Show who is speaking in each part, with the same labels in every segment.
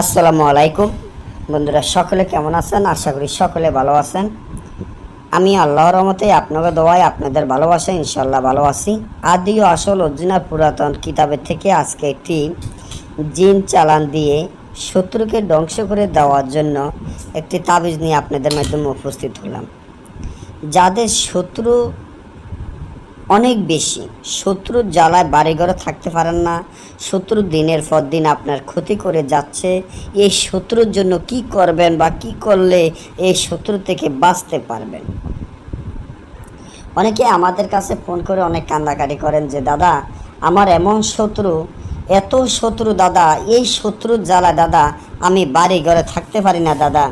Speaker 1: আসসালামু আলাইকুম। বন্ধুরা, সকলে কেমন আছেন? আশা করি সকলে ভালো আছেন। আমি আল্লাহর রহমতে আপনাকে দোয়ায় আপনাদের ভালোবাসা ইনশাল্লাহ ভালো আছি। আদি ও আসল অরিজিনাল পুরাতন কিতাবের থেকে আজকে একটি জিন চালান দিয়ে শত্রুকে ধ্বংস করে দেওয়ার জন্য একটি তাবিজ নিয়ে আপনাদের মাধ্যমে উপস্থিত হলাম। যাদের শত্রু অনেক বেশি। শত্রুর জ্বালায় বাড়িঘরে থাকতে পারেন না। শত্রু দিনের পর দিন আপনার ক্ষতি করে যাচ্ছে। এই শত্রুর জন্য কি করবেন বা কি করলে এই শত্রু থেকে বাঁচতে পারবেন? অনেকে আমাদের কাছে ফোন করে অনেক কান্দাকাটি করেন যে, দাদা, আমার এমন শত্রু, এত শত্রু দাদা, এই শত্রুর জ্বালা দাদা, আমি বাড়ি ঘরে থাকতে পারি না, দাদা।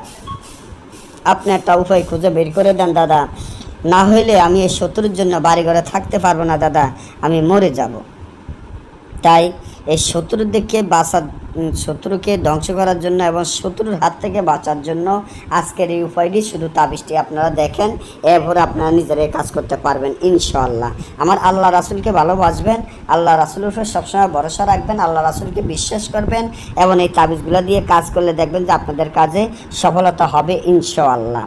Speaker 1: আপনি একটা উপায় খুঁজে বের করে দেন, দাদা। না হইলে আমি এই শত্রুর জন্য বাড়িঘরে থাকতে পারব না দাদা। আমি মরে যাব। তাই এই শত্রুর দিকে বাঁচা উম, শত্রুকে ধ্বংস করার জন্য এবং শত্রুর হাত থেকে বাঁচার জন্য আজকের এই উপায়টি শুধু তাবিজটি আপনারা দেখেন এরপরে আপনারা নিজেরাই কাজ করতে পারবেন ইনশাআল্লাহ। আমার আল্লাহ রাসুলকে ভালোবাসবেন আল্লাহ রাসুলের উপর সবসময় ভরসা রাখবেন আল্লাহ রাসুলকে বিশ্বাস করবেন এবং এই তাবিজগুলো দিয়ে কাজ করলে দেখবেন যে আপনাদের কাজে সফলতা হবে ইনশাআল্লাহ।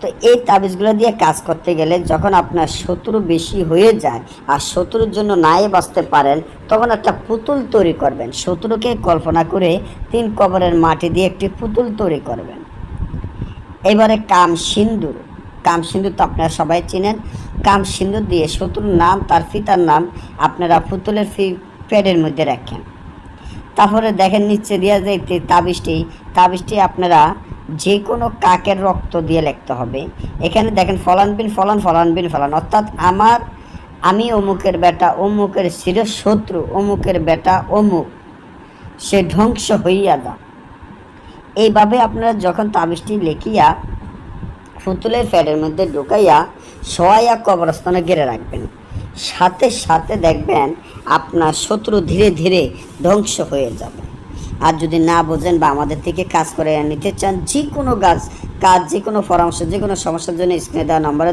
Speaker 1: তো এই তাবিজগুলো দিয়ে কাজ করতে গেলে যখন আপনার শত্রু বেশি হয়ে যায় আর শত্রুর জন্য নাই বাঁচতে পারেন, তখন একটা পুতুল তৈরি করবেন। শত্রুকে কল্পনা করে তিন কবরের মাটি দিয়ে একটি পুতুল তৈরি করবেন। এবারে কাম সিন্দুর। কাম সিন্দুর তো আপনারা সবাই চিনেন। কাম সিন্দুর দিয়ে শত্রুর নাম, তার পিতার নাম আপনারা পুতুলের ফি প্যাডের মধ্যে রাখেন। তারপরে দেখেন নিচে দিয়ে যে তাবিজটি তাবিজটি আপনারা যে কোনো কাকের রক্ত দিয়ে লিখতে হবে। এখানে দেখেন, ফলান বিন, ফলান ফলান বিন, ফলান। অর্থাৎ আমার, আমি অমুকের বেটা, অমুকের চির শত্রু, অমুকের বেটা, অমুক। সে ধ্বংস হইয়া যা এইভাবে আপনারা যখন তাবিজটি লিখিয়া ফুতুলের ফ্যাটের মধ্যে ঢুকাইয়া সহায়া কবরস্থানে ঘিরে রাখবেন। সাথে সাথে দেখবেন, আপনার শত্রু ধীরে ধীরে ধ্বংস হয়ে যাবে। আর যদি না বোঝেন বা আমাদের থেকে কাজ করে নিতে চান, যে কোনো কাজ কাজ, যে কোনো পরামর্শ, যে কোনো সমস্যার জন্য স্ক্রিনে দেওয়া নম্বরে